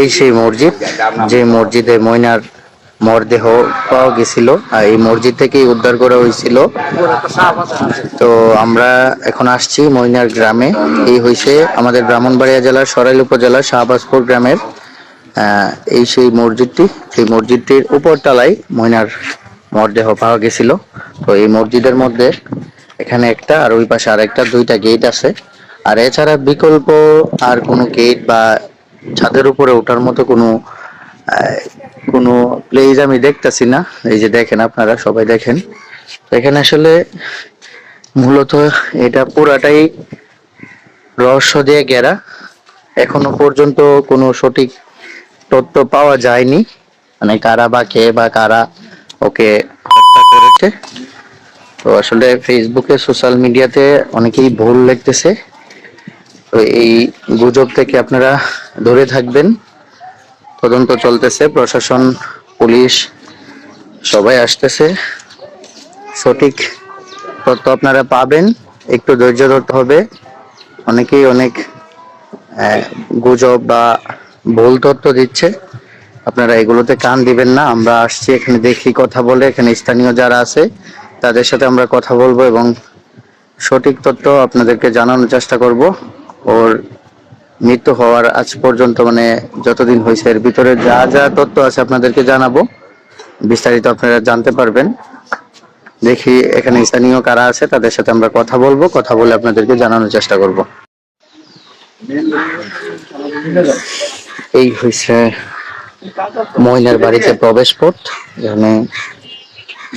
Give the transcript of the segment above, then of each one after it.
এই সেই মসজিদ, যে মসজিদে ময়নার মরদেহ পাওয়া গেছিল, আর এই মসজিদ থেকেই উদ্ধার করা হয়েছিল। তো আমরা এখন আসছি ময়নার গ্রামে। এই হয়েছে আমাদের ব্রাহ্মণবাড়িয়া জেলার সরাইল উপজেলার শাহবাজপুর গ্রামের এই সেই মসজিদটি। সেই মসজিদটির উপর উপরতলায় ময়নার মরদেহ পাওয়া গেছিল। তো এই মসজিদের মধ্যে এখানে একটা আর ওই পাশে আরেকটা, দুইটা গেট আছে। আর এছাড়া বিকল্প আর কোনো গেট বা ছাদের উপরে ওঠার মতো কোনো কোনো প্লেস আমি দেখতাছি না। এই যে দেখেন আপনারা সবাই দেখেন। এখানে আসলে মূলত এটা পুরাটাই রহস্য দিয়ে ঘেরা। এখনও পর্যন্ত কোনো সঠিক তথ্য পাওয়া যায়নি। মানে কারা বা কে বা কারা ওকে হত্যা করেছে। তো আসলে ফেসবুকে সোশ্যাল মিডিয়াতে অনেকেই ভুল লিখতেছে তো এই গুজব থেকে আপনারা দূরে থাকবেন। তদন্ত চলতেছে, প্রশাসন, পুলিশ, সবাই আসতেছে। সঠিক তথ্য আপনারা পাবেন, একটু ধৈর্য ধরতে হবে। অনেকেই অনেক গুজব বা ভুল তথ্য দিচ্ছে। আপনারা এগুলোতে কান দিবেন না, আমরা আসছি, এখানে দেখি, কথা বলে, এখানে স্থানীয় যারা আছে, তাদের সাথে আমরা কথা বলব এবং সঠিক তথ্য আপনাদেরকে জানানোর চেষ্টা করব। ওর মৃত্যু হওয়ার আজ পর্যন্ত মানে যতদিন হয়েছে, এর ভিতরে যা যা তথ্য আছে আপনাদেরকে জানাব। বিস্তারিত আপনারা জানতে পারবেন। দেখি এখানে স্থানীয় কারা আছে, তাদের সাথে আমরা কথা বলব, কথা বলে আপনাদেরকে জানানোর চেষ্টা করব। এই হয়েছে ময়নার বাড়িতে প্রবেশ পথ এখানে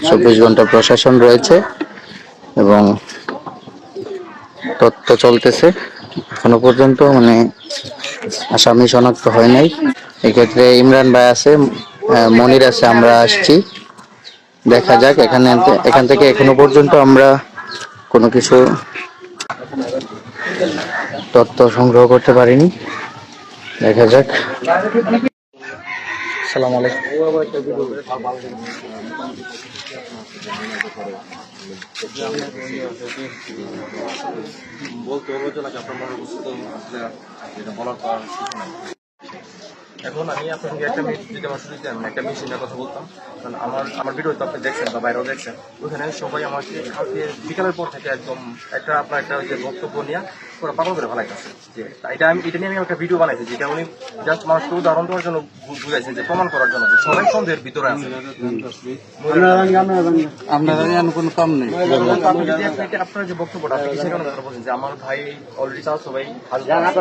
চব্বিশ ঘণ্টা প্রশাসন রয়েছে এবং তথ্য চলতেছে। এখনও পর্যন্ত মানে আসামি শনাক্ত হয় নাই। এক্ষেত্রে ইমরান ভাই আছে মনির আছে, আমরা আসছি। দেখা যাক, এখানে, এখান থেকে এখনও পর্যন্ত আমরা কোনো কিছু তথ্য সংগ্রহ করতে পারিনি। দেখা যাক। সালাম আলাইকুম। বলতে হবে যে, নাকি আপনার মনে আসলে এটা বলার তো কিছু নাই। এখন আমি আপনাকে একটা যদি আমার শুধু আমি একটা মেশিনের কথা বলতাম কারণ আমার আমার ভিডিও তো আপনি দেখছেন বা বাইরেও দেখছেন ওখানে সবাই আমাকে বিকালের পর থেকে একদম একটা, আপনার একটা যে বক্তব্য নিয়ে পুরো পাগল করে ফেলাই যে এটা আমি এটা নিয়ে আমি একটা ভিডিও বানাইছি যেটা উনি জাস্ট মানুষকে উদাহরণ দেওয়ার জন্য বুঝাইছেন যে প্রমাণ করার জন্য সবাই সন্দেহের ভিতরে আছে। আপনার কোনো কাম নেই। আপনি যদি একটা- এটা আপনার যে বক্তব্যটা আপনি কিসের কারণে বলছেন? যে আমার ভাই অলরেডি চাল সবাই আমার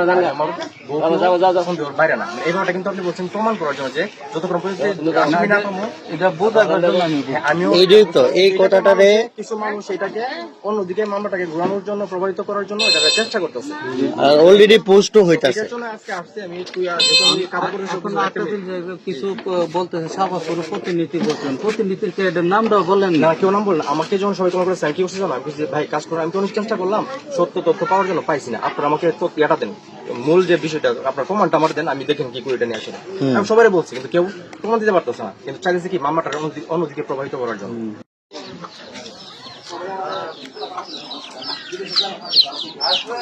সন্দেহের বাইরে না। মানে এই ব্যাপারটা কিন্তু আপনি বলছেন প্রমাণ করার জন্য যে যতক্ষণ পর্যন্ত আমি না পাবো এটা বোঝা জন্য আমি বলছি। আমিও এই কথাটারে কিছু মানুষ এটাকে অন্যদিকে মামলাটাকে ঘোরানোর জন্য প্রভাবিত করার জন্য এটাকে চেষ্টা করতেছে। অলরেডি পোস্টও হইতাছে। কিছু বলতেছে প্রতিনিধি বলছেন। প্রতিনিধির নামটাও বললেন না। কেউ নাম বললেন আমাকে যখন সবাই তোমার করে কি করছে জানো আমি ভাই কাজ করে আমি তো অনেক চেষ্টা করলাম। সত্য তথ্য পাওয়ার জন্য পাইছি না। আপনারা আমাকে তথ্য এটা দেন। মূল যে বিষয়টা আপনার প্রমাণটা আমার দেন আমি দেখেন কি করে এটা নিয়ে আসেন আমি সবাই বলছি কিন্তু কেউ প্রমাণ দিতে পারতেছে না। কিন্তু চাইছে কি মামলাটা অন্যদিকে- অন্যদিকে প্রভাবিত করার জন্য। আসবে